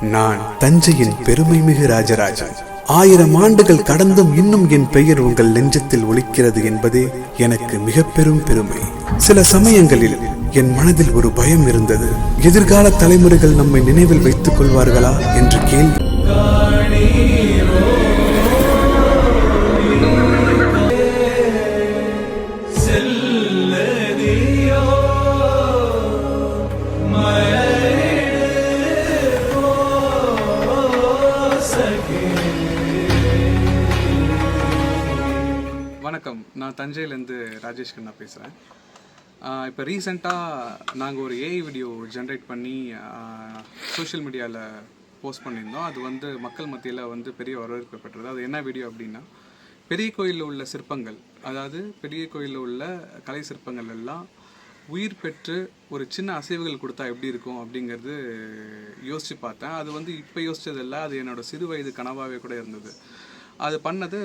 நான் தஞ்சையின் பெருமை மிகு ராஜராஜன். ஆயிரம் ஆண்டுகள் கடந்தும் இன்னும் என் பெயர் உங்கள் நெஞ்சத்தில் ஒலிக்கிறது என்பதே எனக்கு மிக பெரும் பெருமை. சில சமயங்களில் என் மனதில் ஒரு பயம் இருந்தது. எதிர்கால தலைமுறைகள் நம்மை நினைவில் வைத்துக் கொள்வார்களா? என்று கேள்வி. வணக்கம். நான் தஞ்சையிலேருந்து ராஜேஷ் கண்ணா பேசுகிறேன் இப்போ ரீசெண்டாக நாங்கள் ஒரு ஏஐ வீடியோ ஜென்ரேட் பண்ணி சோஷியல் மீடியாவில் போஸ்ட் பண்ணியிருந்தோம். அது வந்து மக்கள் மத்தியில் வந்து பெரிய வரவேற்பு பெற்றது. அது என்ன வீடியோ அப்படின்னா பெரிய கோயிலில் உள்ள சிற்பங்கள் அதாவது பெரிய கோயிலில் உள்ள கலை சிற்பங்கள் எல்லாம் உயிர் பெற்று ஒரு சின்ன அசைவுகள் கொடுத்தா எப்படி இருக்கும் அப்படிங்கிறது யோசித்து பார்த்தேன். அது வந்து இப்போ யோசிச்சதில்ல. அது என்னோட சிறு வயது கனவாகவே கூட இருந்தது. அது பண்ணது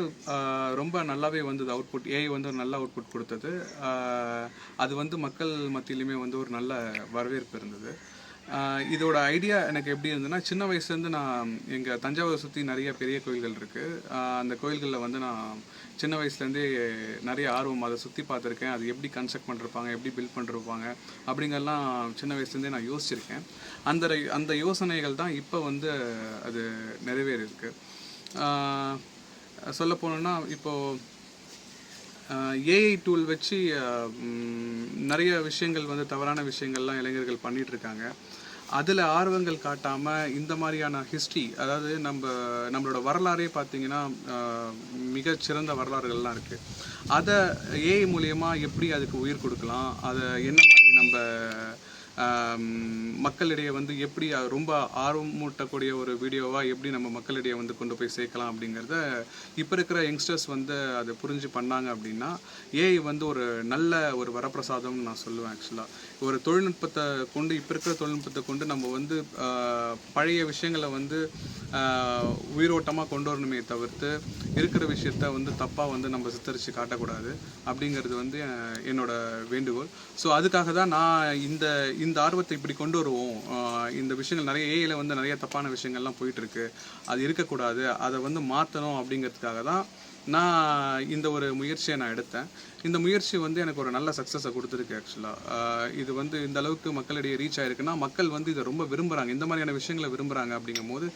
ரொம்ப நல்லாவே வந்தது அவுட்புட் ஏஐ வந்து ஒரு நல்ல அவுட்புட் கொடுத்தது. அது வந்து மக்கள் மத்தியிலுமே வந்து ஒரு நல்ல வரவேற்பு இருந்தது. இதோட ஐடியா எனக்கு எப்படி இருந்ததுன்னா சின்ன வயசுலேருந்து நான் எங்கள் தஞ்சாவூரை சுற்றி நிறைய பெரிய கோயில்கள் இருக்குது அந்த கோயில்களில் வந்து நான் சின்ன வயசுலேருந்தே நிறைய ஆர்வம் அதை சுற்றி பார்த்துருக்கேன். அது எப்படி கன்ஸ்ட்ரக்ட் பண்ணிருப்பாங்க எப்படி பில்ட் பண்ணிருப்பாங்க அப்படிங்கெல்லாம் சின்ன வயசுலேருந்தே நான் யோசிச்சிருக்கேன். அந்த அந்த யோசனைகள் தான் இப்போ வந்து அது நிறைவேறியிருக்கு. சொல்ல போனோம்னா இப்போது ஏஐ டூல் வச்சு நிறைய விஷயங்கள் வந்து தவறான விஷயங்கள்லாம் இளைஞர்கள் பண்ணிட்டு இருக்காங்க அதில் ஆர்வங்கள் காட்டாமல் இந்த மாதிரியான ஹிஸ்ட்ரி அதாவது நம்ம நம்மளோட வரலாறே பார்த்தீங்கன்னா மிகச்சிறந்த வரலாறுகள்லாம் இருக்குது அதை ஏஐ மூலயமா எப்படி அதுக்கு உயிர் கொடுக்கலாம்? அதை என்ன மாதிரி நம்ம மக்களிடையே வந்து எப்படி ரொம்ப ஆர்வமூட்டக்கூடிய ஒரு வீடியோவாக எப்படி நம்ம மக்களிடையே வந்து கொண்டு போய் சேர்க்கலாம் அப்படிங்கிறத இப்போ இருக்கிற யங்ஸ்டர்ஸ் வந்து அதை புரிஞ்சு பண்ணாங்க அப்படின்னா ஏஐ வந்து ஒரு நல்ல ஒரு வரப்பிரசாதம்னு நான் சொல்லுவேன் ஆக்சுவலாக ஒரு தொழில்நுட்பத்தை கொண்டு இப்போ இருக்கிற தொழில்நுட்பத்தை கொண்டு நம்ம வந்து பழைய விஷயங்களை வந்து உயிரோட்டமாக கொண்டு வரணுமே தவிர்த்து இருக்கிற விஷயத்த வந்து தப்பாக வந்து நம்ம சித்தரித்து காட்டக்கூடாது அப்படிங்கிறது வந்து என்னோட வேண்டுகோள். ஸோ அதுக்காக தான் நான் இந்த இந்த ஆர்வத்தை இப்படி கொண்டு வருவோம். இந்த விஷயங்கள் நிறைய ஏஐயில் வந்து நிறைய தப்பான விஷயங்கள்லாம் போயிட்டுருக்கு அது இருக்கக்கூடாது. அதை வந்து மாற்றணும் அப்படிங்கிறதுக்காக தான் நான் இந்த ஒரு முயற்சியை நான் எடுத்தேன். இந்த முயற்சி வந்து எனக்கு ஒரு நல்ல சக்ஸஸை கொடுத்துருக்கு ஆக்சுவலாக இது வந்து இந்த அளவுக்கு மக்களிடையே ரீச் ஆயிருக்குன்னா மக்கள் வந்து இதை ரொம்ப விரும்புகிறாங்க இந்த மாதிரியான விஷயங்களை விரும்புகிறாங்க அப்படிங்கும் போது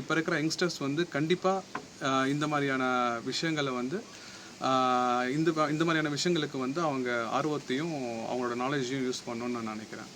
இப்போ இருக்கிற யங்ஸ்டர்ஸ் வந்து கண்டிப்பாக இந்த மாதிரியான விஷயங்களை வந்து இந்த இந்த மாதிரியான விஷயங்களுக்கு வந்து அவங்க ஆர்வத்தையும் அவங்களோட நாலேஜையும் யூஸ் பண்ணணும்னு நான் நினைக்கிறேன்.